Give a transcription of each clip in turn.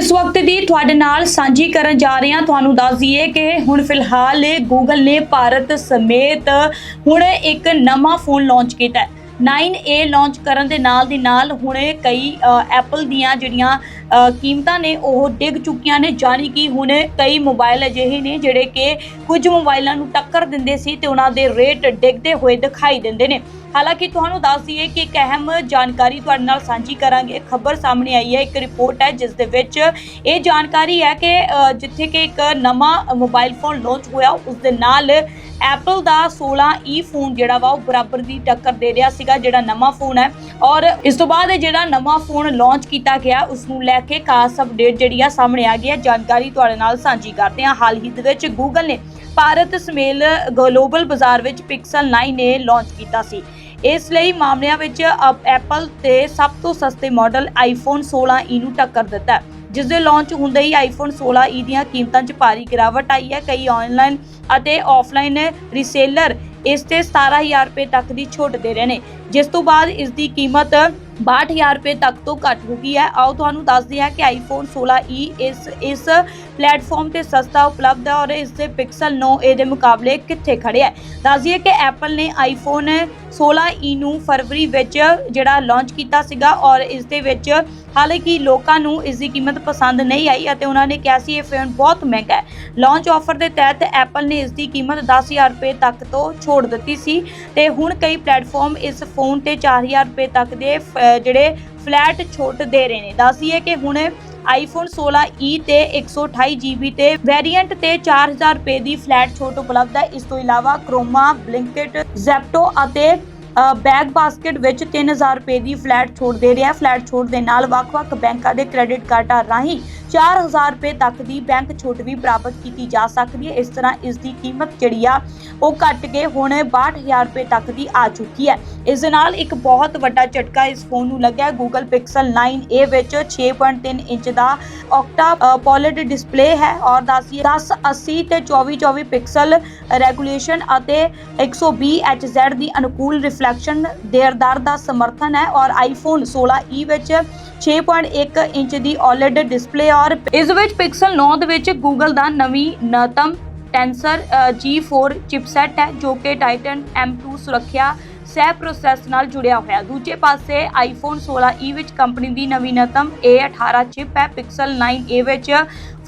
ਇਸ ਵਕਤ ਦੀ ਤੁਹਾਡੇ ਨਾਲ ਸਾਂਝੀ ਕਰਨ ਜਾ ਰਹੇ ਹਾਂ। ਤੁਹਾਨੂੰ ਦੱਸ ਦਈਏ ਕਿ ਹੁਣ ਫਿਲਹਾਲ ਗੂਗਲ ਨੇ ਭਾਰਤ ਸਮੇਤ ਹੁਣ ਇੱਕ ਨਵਾਂ ਫੋਨ ਲਾਂਚ ਕੀਤਾ ਹੈ। 9A ਲਾਂਚ ਕਰਨ ਦੇ ਨਾਲ ਦੀ ਨਾਲ ਹੁਣੇ ਕਈ ਐਪਲ ਦੀਆਂ ਜਿਹੜੀਆਂ ਕੀਮਤਾਂ ਨੇ ਉਹ ਡਿੱਗ ਚੁੱਕੀਆਂ ਨੇ, ਜਾਣੀ ਕਿ ਹੁਣ ਕਈ ਮੋਬਾਈਲ ਅਜਿਹੇ ਨੇ ਜਿਹੜੇ ਕਿ ਕੁਝ ਮੋਬਾਈਲਾਂ ਨੂੰ ਟੱਕਰ ਦਿੰਦੇ ਸੀ ਤੇ ਉਹਨਾਂ ਦੇ ਰੇਟ ਡਿੱਗਦੇ ਹੋਏ ਦਿਖਾਈ ਦਿੰਦੇ ਨੇ। ਹਾਲਾਂਕਿ ਤੁਹਾਨੂੰ ਦੱਸ ਦਈਏ ਕਿ ਇੱਕ ਅਹਿਮ ਜਾਣਕਾਰੀ ਤੁਹਾਡੇ ਨਾਲ ਸਾਂਝੀ ਕਰਾਂਗੇ। ਖਬਰ ਸਾਹਮਣੇ ਆਈ ਹੈ, ਇੱਕ ਰਿਪੋਰਟ ਹੈ, ਜਿਸ ਦੇ ਵਿੱਚ ਇਹ ਜਾਣਕਾਰੀ ਹੈ ਕਿ ਜਿੱਥੇ ਕਿ ਇੱਕ ਨਵਾਂ ਮੋਬਾਈਲ ਫੋਨ ਲਾਂਚ ਹੋਇਆ, ਉਸ ਦੇ ਨਾਲ ਐਪਲ ਦਾ 16e ਫੋਨ ਜਿਹੜਾ ਵਾ, ਉਹ ਬਰਾਬਰ ਦੀ ਟੱਕਰ ਦੇ ਰਿਹਾ ਸੀਗਾ, ਜਿਹੜਾ ਨਵਾਂ ਫੋਨ ਹੈ। ਔਰ ਇਸ ਤੋਂ ਬਾਅਦ ਇਹ ਜਿਹੜਾ ਨਵਾਂ ਫੋਨ ਲਾਂਚ ਕੀਤਾ ਗਿਆ ਉਸ ਨੂੰ ਲੈ ਕੇ ਖਾਸ ਅਪਡੇਟ ਜਿਹੜੀ ਆ ਸਾਹਮਣੇ ਆ ਗਈ ਹੈ। ਜਾਣਕਾਰੀ ਤੁਹਾਡੇ ਨਾਲ ਸਾਂਝੀ ਕਰਦੇ ਹਾਂ। ਹਾਲ ਹੀ ਦੇ ਵਿੱਚ ਗੂਗਲ ਨੇ ਭਾਰਤ ਸਮੇਲ ਗਲੋਬਲ ਬਾਜ਼ਾਰ ਵਿੱਚ ਪਿਕਸਲ 9a ਲਾਂਚ ਕੀਤਾ ਸੀ। ਇਸ ਲਈ ਮਾਮਲਿਆਂ ਵਿੱਚ ਐਪਲ ਤੇ ਸਭ ਤੋਂ ਸਸਤੇ ਮਾਡਲ ਆਈਫੋਨ 16e ਨੂੰ ਟੱਕਰ ਦਿੱਤਾ ਹੈ। ਜਿਸ ਦੇ ਲਾਂਚ ਹੁੰਦੇ ਹੀ ਆਈਫੋਨ 16e e ਦੀਆਂ ਕੀਮਤਾਂ 'ਚ ਭਾਰੀ ਗਿਰਾਵਟ ਆਈ ਹੈ। ਕਈ ਆਨਲਾਈਨ ਅਤੇ ਆਫਲਾਈਨ ਰੀਸੇਲਰ ਇਸ ਤੇ 17000 ਰੁਪਏ ਤੱਕ ਦੀ ਛੋਟ ਦੇ ਰਹੇ ਨੇ, ਜਿਸ ਤੋਂ ਬਾਅਦ ਇਸ ਦੀ ਕੀਮਤ 62000 ਰੁਪਏ ਤੱਕ ਤੋਂ ਘੱਟ ਹੋ ਗਈ ਹੈ। ਆਓ ਤੁਹਾਨੂੰ ਦੱਸਦੇ ਹਾਂ ਕਿ ਆਈਫੋਨ 16e e ਇਸ ਇਸ ਪਲੇਟਫਾਰਮ ਤੇ ਸਸਤਾ ਉਪਲਬਧ ਹੈ ਔਰ ਇਸ ਦੇ ਪਿਕਸਲ 9a ਇਹਦੇ ਮੁਕਾਬਲੇ ਕਿੱਥੇ ਖੜਿਆ ਹੈ। ਦੱਸ ਕਿ ਐਪਲ ਨੇ ਆਈਫੋਨ 16e e ਨੂੰ ਫਰਵਰੀ ਵਿੱਚ ਜਿਹੜਾ ਲਾਂਚ ਕੀਤਾ ਸੀਗਾ ਔਰ ਇਸ ਦੇ ਵਿੱਚ ਹਾਲਾਂਕਿ ਲੋਕਾਂ ਨੂੰ ਇਸ ਦੀ ਕੀਮਤ ਪਸੰਦ ਨਹੀਂ ਆਈ ਅਤੇ ਉਹਨਾਂ ਨੇ ਕਿਹਾ ਸੀ ਇਹ ਫੋਨ ਬਹੁਤ ਮਹਿੰਗਾ ਹੈ। ਲਾਂਚ ਆਫਰ ਦੇ ਤਹਿਤ ਐਪਲ ਨੇ ਇਸ ਦੀ ਕੀਮਤ 10000 ਰੁਪਏ ਤੱਕ ਤੋਂ ਛੋੜ ਦਿੱਤੀ ਸੀ ਤੇ ਹੁਣ ਕਈ ਪਲੇਟਫਾਰਮ ਇਸ ਫੋਨ ਤੇ 4000 ਰੁਪਏ ਤੱਕ ਦੇ ਫ- ਜਿਹੜੇ ਫਲੈਟ ਛੋਟ ਦੇ ਰਹੇ ਨੇ। ਦੱਸੀਏ ਕਿ ਹੁਣ ਆਈਫੋਨ 16e e ਤੇ 128 GB ਤੇ ਵੈਰੀਐਂਟ ਤੇ 4000 ਰੁਪਏ ਦੀ ਫਲੈਟ ਛੋਟ ਉਪਲਬਧ ਹੈ। ਇਸ ਤੋਂ ਇਲਾਵਾ ਕ੍ਰੋਮਾ ਬਲਿੰਕਟ ਜ਼ੈਪਟੋ ਅਤੇ ਬੈਗ ਬਾਸਕਟ ਵਿੱਚ 3000 ਰੁਪਏ ਦੀ ਫਲੈਟ ਛੋਟ ਦੇ ਰਿਹਾ ਫਲੈਟ ਛੋਟ ਦੇ ਨਾਲ ਵੱਖ-ਵੱਖ ਬੈਂਕਾਂ ਦੇ ਕ੍ਰੈਡਿਟ ਕਾਰਡਾਂ ਰਾਹੀਂ 4000 ਰੁਪਏ ਤੱਕ ਦੀ ਬੈਂਕ ਛੋਟ ਵੀ ਪ੍ਰਾਪਤ ਕੀਤੀ ਜਾ ਸਕਦੀ ਹੈ। ਇਸ ਤਰ੍ਹਾਂ ਇਸ ਦੀ ਕੀਮਤ ਜਿਹੜੀ ਆ, ਉਹ ਘਟ ਕੇ ਹੁਣ 62000 ਰੁਪਏ ਤੱਕ ਦੀ ਆ ਚੁੱਕੀ ਹੈ। ਇਸ ਦੇ ਨਾਲ ਇੱਕ ਬਹੁਤ ਵੱਡਾ ਝਟਕਾ ਇਸ ਫੋਨ ਨੂੰ ਲੱਗਿਆ। ਹੈ Google Pixel 9a ਵਿੱਚ 6.3 ਇੰਚ ਦਾ ਔਕਟਾ ਪੋਲਿਡ ਡਿਸਪਲੇ ਹੈ ਔਰ ਦੱਸੀਏ 1080 ਤੇ 2424 ਪਿਕਸਲ ਰੈਗੂਲੇਸ਼ਨ ਅਤੇ 120 Hz ਦੀ ਅਨੁਕੂਲ ਰਿਫਲੈਕਸ਼ਨ ਦੇਰਦਾਰ ਦਾ ਸਮਰਥਨ ਹੈ ਔਰ ਆਈਫੋਨ 16e e ਵਿੱਚ 6.1 ਇੰਚ ਦੀ OLED ਡਿਸਪਲੇ ਔਰ ਇਸ ਵਿੱਚ ਪਿਕਸਲ 9 ਦੇ ਵਿੱਚ Google ਦਾ ਨਵੀਂ ਨਤਮ ਟੈਂਸਰ G4 ਚਿਪਸੈਟ ਹੈ, ਜੋ ਕਿ Titan M2 ਸੁਰੱਖਿਆ ਸਹਿ ਪ੍ਰੋਸੈਸ ਨਾਲ ਜੁੜਿਆ ਹੋਇਆ। ਦੂਜੇ ਪਾਸੇ ਆਈਫੋਨ 16e e ਵਿੱਚ ਕੰਪਨੀ ਦੀ ਨਵੀਨਤਮ A18 ਚਿਪ ਹੈ। ਪਿਕਸਲ 9a ਵਿੱਚ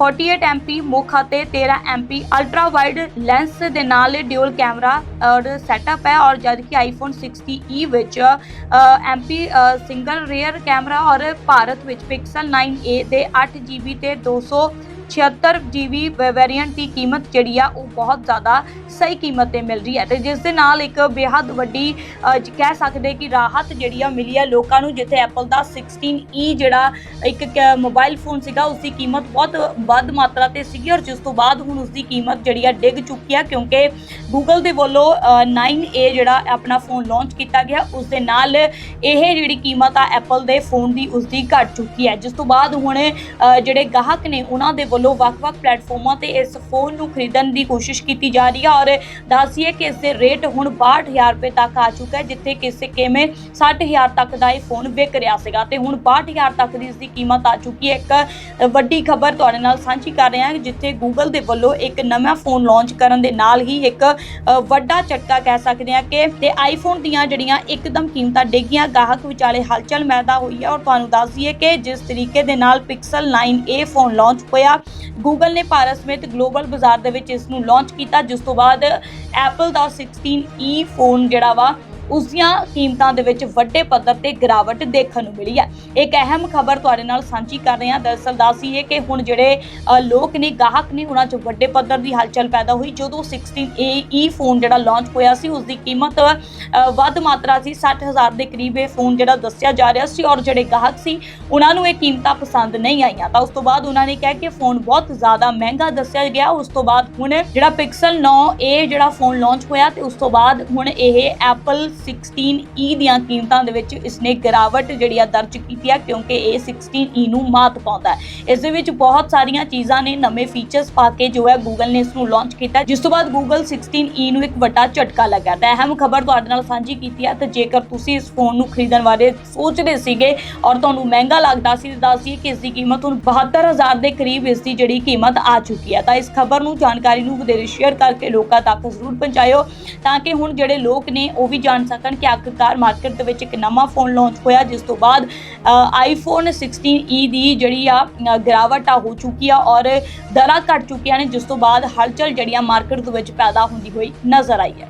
48 MP ਮੁੱਖ ਅਤੇ 13 MP ਅਲਟਰਾ ਵਾਈਡ ਲੈਂਸ ਦੇ ਨਾਲ ਡਿਊਲ ਕੈਮਰਾ ਔਰ ਸੈਟਅਪ ਹੈ। ਔਰ ਜਦਕਿ ਕਿ ਆਈਫੋਨ 60e ਵਿੱਚ ਅ, MP ਸਿੰਗਲ ਰੇਅਰ ਕੈਮਰਾ ਔਰ ਭਾਰਤ ਵਿੱਚ ਪਿਕਸਲ 9a ਦੇ 8 GB ਤੇ 200 76 GB ਵੇਰੀਐਂਟ ਦੀ ਕੀਮਤ ਜਿਹੜੀ ਆ ਉਹ ਬਹੁਤ ਜ਼ਿਆਦਾ ਸਹੀ ਕੀਮਤ ਤੇ ਮਿਲ ਰਹੀ ਹੈ ਤੇ ਜਿਸ ਦੇ ਨਾਲ ਇੱਕ ਬੇਹੱਦ ਵੱਡੀ ਕਹਿ ਸਕਦੇ ਕਿ ਰਾਹਤ ਜਿਹੜੀ ਆ ਮਿਲੀ ਹੈ ਲੋਕਾਂ ਨੂੰ ਜਿੱਥੇ ਐਪਲ ਦਾ 16e ਜਿਹੜਾ ਇੱਕ ਕ- ਮੋਬਾਈਲ ਫੋਨ ਸੀਗਾ ਉਸ ਦੀ ਕੀਮਤ ਬਹੁਤ ਵੱਧ ਮਾਤਰਾ ਤੇ ਸੀਗੀ ਔਰ ਜਿਸ ਤੋਂ ਬਾਅਦ ਹੁਣ ਉਸ ਦੀ ਕੀਮਤ ਜਿਹੜੀ ਆ ਡਿੱਗ ਚੁੱਕੀ ਆ ਕਿਉਂਕਿ ਗੂਗਲ ਦੇ ਵੱਲੋਂ ਅ, 9a ਜਿਹੜਾ ਆਪਣਾ ਫੋਨ ਲਾਂਚ ਕੀਤਾ ਗਿਆ ਉਸ ਦੇ ਨਾਲ ਇਹ ਜਿਹੜੀ ਕੀਮਤ ਆ ਐਪਲ ਦੇ ਫੋਨ ਦੀ ਉਸ ਦੀ ਘਟ ਚੁੱਕੀ ਹੈ। ਜਿਸ ਤੋਂ ਬਾਅਦ ਹੁਣ ਜਿਹੜੇ ਗਾਹਕ ਨੇ ਉਹਨਾਂ ਦੇ ਵੱਲੋਂ ਵੱਖ-ਵੱਖ ਪਲੇਟਫਾਰਮਾਂ ਤੇ ਇਸ ਫੋਨ ਨੂੰ ਖਰੀਦਣ ਦੀ ਕੋਸ਼ਿਸ਼ ਕੀਤੀ ਜਾ ਰਹੀ ਹੈ ਔਰ ਦੱਸੀਏ ਕਿ ਇਸ ਦੇ ਰੇਟ ਹੁਣ 62000 ਰੁਪਏ ਤੱਕ ਆ ਚੁੱਕਾ ਹੈ, ਜਿੱਥੇ ਕਿਸੇ ਕਿਵੇਂ 60000 ਤੱਕ ਦਾ ਇਹ ਫੋਨ ਵਿਕ ਰਿਹਾ ਸੀਗਾ ਤੇ ਹੁਣ 62000 ਤੱਕ ਦੀ ਇਸ ਦੀ ਕੀਮਤ ਆ ਚੁੱਕੀ ਹੈ। ਇੱਕ ਵੱਡੀ ਖਬਰ ਤੁਹਾਡੇ ਨਾਲ ਸਾਂਝੀ ਕਰ ਰਹੇ ਹਾਂ, ਜਿੱਥੇ Google ਦੇ ਵੱਲੋਂ ਇੱਕ ਨਵਾਂ ਫੋਨ ਲਾਂਚ ਕਰਨ ਦੇ ਨਾਲ ਹੀ ਇੱਕ ਵੱਡਾ ਝਟਕਾ ਕਹਿ ਸਕਦੇ ਹਾਂ ਕਿ ਤੇ ਆਈਫੋਨ ਦੀਆਂ ਜਿਹੜੀਆਂ ਇੱਕਦਮ ਕੀਮਤਾਂ ਡਿੱਗੀਆਂ, ਗਾਹਕ ਵਿਚਾਲੇ ਹਲਚਲ ਮੈਦਾ ਹੋਈ ਹੈ ਔਰ ਤੁਹਾਨੂੰ ਦੱਸ ਦਈਏ ਕਿ ਜਿਸ ਤਰੀਕੇ ਦੇ ਨਾਲ Pixel 9a ਫੋਨ ਲਾਂਚ ਹੋਇਆ ਗੂਗਲ ਨੇ ਭਾਰਤ ਸਮੇਤ ਗਲੋਬਲ ਬਾਜ਼ਾਰ ਦੇ ਵਿੱਚ ਇਸ ਨੂੰ ਲਾਂਚ ਕੀਤਾ, ਜਿਸ ਤੋਂ ਬਾਅਦ ਐਪਲ ਦਾ 16e ਫੋਨ ਜਿਹੜਾ ਵਾ ਉਸ ਦੀਆਂ ਕੀਮਤਾਂ ਦੇ ਵਿੱਚ ਵੱਡੇ ਪੱਧਰ ਤੇ ਗਿਰਾਵਟ ਦੇਖਣ ਨੂੰ ਮਿਲੀ ਹੈ। ਇੱਕ ਅਹਿਮ ਖਬਰ ਤੁਹਾਡੇ ਨਾਲ ਸਾਂਝੀ ਕਰ ਰਹੇ ਹਾਂ। ਦਰਅਸਲ ਦੱਸੀਏ ਕਿ ਹੁਣ ਜਿਹੜੇ ਲੋਕ ਨੇ, ਗਾਹਕ ਨੇ ਉਹਨਾਂ 'ਚ ਵੱਡੇ ਪੱਧਰ ਦੀ ਹਲਚਲ ਪੈਦਾ ਹੋਈ। ਜਦੋਂ 16e ਫੋਨ ਜਿਹੜਾ ਲਾਂਚ ਹੋਇਆ ਸੀ ਉਸ ਦੀ ਕੀਮਤ ਵੱਧ ਮਾਤਰਾ ਸੀ। 60000 ਦੇ ਕਰੀਬ ਇਹ ਫੋਨ ਜਿਹੜਾ ਦੱਸਿਆ ਜਾ ਰਿਹਾ ਸੀ ਔਰ ਜਿਹੜੇ ਗਾਹਕ ਸੀ, ਉਹਨਾਂ ਨੂੰ ਇਹ ਕੀਮਤਾਂ ਪਸੰਦ ਨਹੀਂ ਆਈਆਂ। ਤਾਂ ਉਸ ਤੋਂ ਬਾਅਦ ਉਹਨਾਂ ਨੇ ਕਿਹਾ ਕਿ ਫੋਨ ਬਹੁਤ ਜ਼ਿਆਦਾ ਮਹਿੰਗਾ ਦੱਸਿਆ ਗਿਆ। ਉਸ ਤੋਂ ਬਾਅਦ ਹੁਣ ਜਿਹੜਾ Pixel 9a ਜਿਹੜਾ ਫੋਨ ਲਾਂਚ ਹੋਇਆ ਤੇ ਉਸ ਤੋਂ ਬਾਅਦ ਹੁਣ ਇਹ ਐਪਲ 16E ਦੀਆਂ ਕੀਮਤਾਂ ਦੇ ਵਿੱਚ ਇਸਨੇ ਗਿਰਾਵਟ ਜਿਹੜੀ ਆ ਦਰਜ ਕੀਤੀ ਹੈ ਕਿਉਂਕਿ ਇਹ 16E ਨੂੰ ਮਾਤ ਪਾਉਂਦਾ ਹੈ। ਇਸ ਦੇ ਵਿੱਚ ਬਹੁਤ ਸਾਰੀਆਂ ਚੀਜ਼ਾਂ ਨੇ, ਨਵੇਂ ਫੀਚਰਸ ਪਾ ਕੇ ਜੋ ਹੈ Google ਨੇ ਇਸ ਨੂੰ ਲਾਂਚ ਕੀਤਾ ਜਿਸ ਤੋਂ ਬਾਅਦ Google 16E ਨੂੰ ਇੱਕ ਵੱਡਾ ਝਟਕਾ ਲੱਗਾ। ਤਾਂ ਅਹਿਮ ਖਬਰ ਤੁਹਾਡੇ ਨਾਲ ਸਾਂਝੀ ਕੀਤੀ ਹੈ ਤੇ ਜੇਕਰ ਤੁਸੀਂ ਇਸ ਫੋਨ ਨੂੰ ਖਰੀਦਣ ਬਾਰੇ ਸੋਚਦੇ ਸੀਗੇ ਔਰ ਤੁਹਾਨੂੰ ਮਹਿੰਗਾ ਲੱਗਦਾ ਸੀ, ਤਾਂ ਦੱਸ ਕਿ ਇਸ ਦੀ ਕੀਮਤ ਹੁਣ 72000 ਦੇ ਕਰੀਬ ਇਸ ਦੀ ਜਿਹੜੀ ਕੀਮਤ ਆ ਚੁੱਕੀ ਹੈ ਤਾਂ ਇਸ ਖਬਰ ਨੂੰ ਜਾਣਕਾਰੀ ਨੂੰ ਵਧੇਰੇ ਸ਼ੇਅਰ ਕਰਕੇ ਲੋਕਾਂ ਤੱਕ ਜ਼ਰੂਰ ਪਹੁੰਚਾਇਓ, ਤਾਂ ਕਿ ਹੁਣ ਜਿਹੜੇ ਲੋਕ ਨੇ ਉਹ ਵੀ ਜਾਣ ਸਕਣ ਕਿ ਆਖਿਰਕਾਰ ਮਾਰਕੀਟ ਦੇ ਵਿੱਚ ਇੱਕ ਨਵਾਂ ਫੋਨ ਲਾਂਚ ਹੋਇਆ, ਜਿਸ ਤੋਂ ਬਾਅਦ ਆਈਫੋਨ 16e e ਦੀ ਜਿਹੜੀ ਆ ਗਿਰਾਵਟ ਆ ਹੋ ਚੁੱਕੀ ਆ ਔਰ ਦਰਾਂ ਘਟ ਚੁੱਕੀਆਂ ਨੇ, ਜਿਸ ਤੋਂ ਬਾਅਦ ਹਲਚਲ ਜਿਹੜੀਆਂ ਮਾਰਕੀਟ ਦੇ ਵਿੱਚ ਪੈਦਾ ਹੁੰਦੀ ਹੋਈ ਨਜ਼ਰ ਆਈ ਹੈ।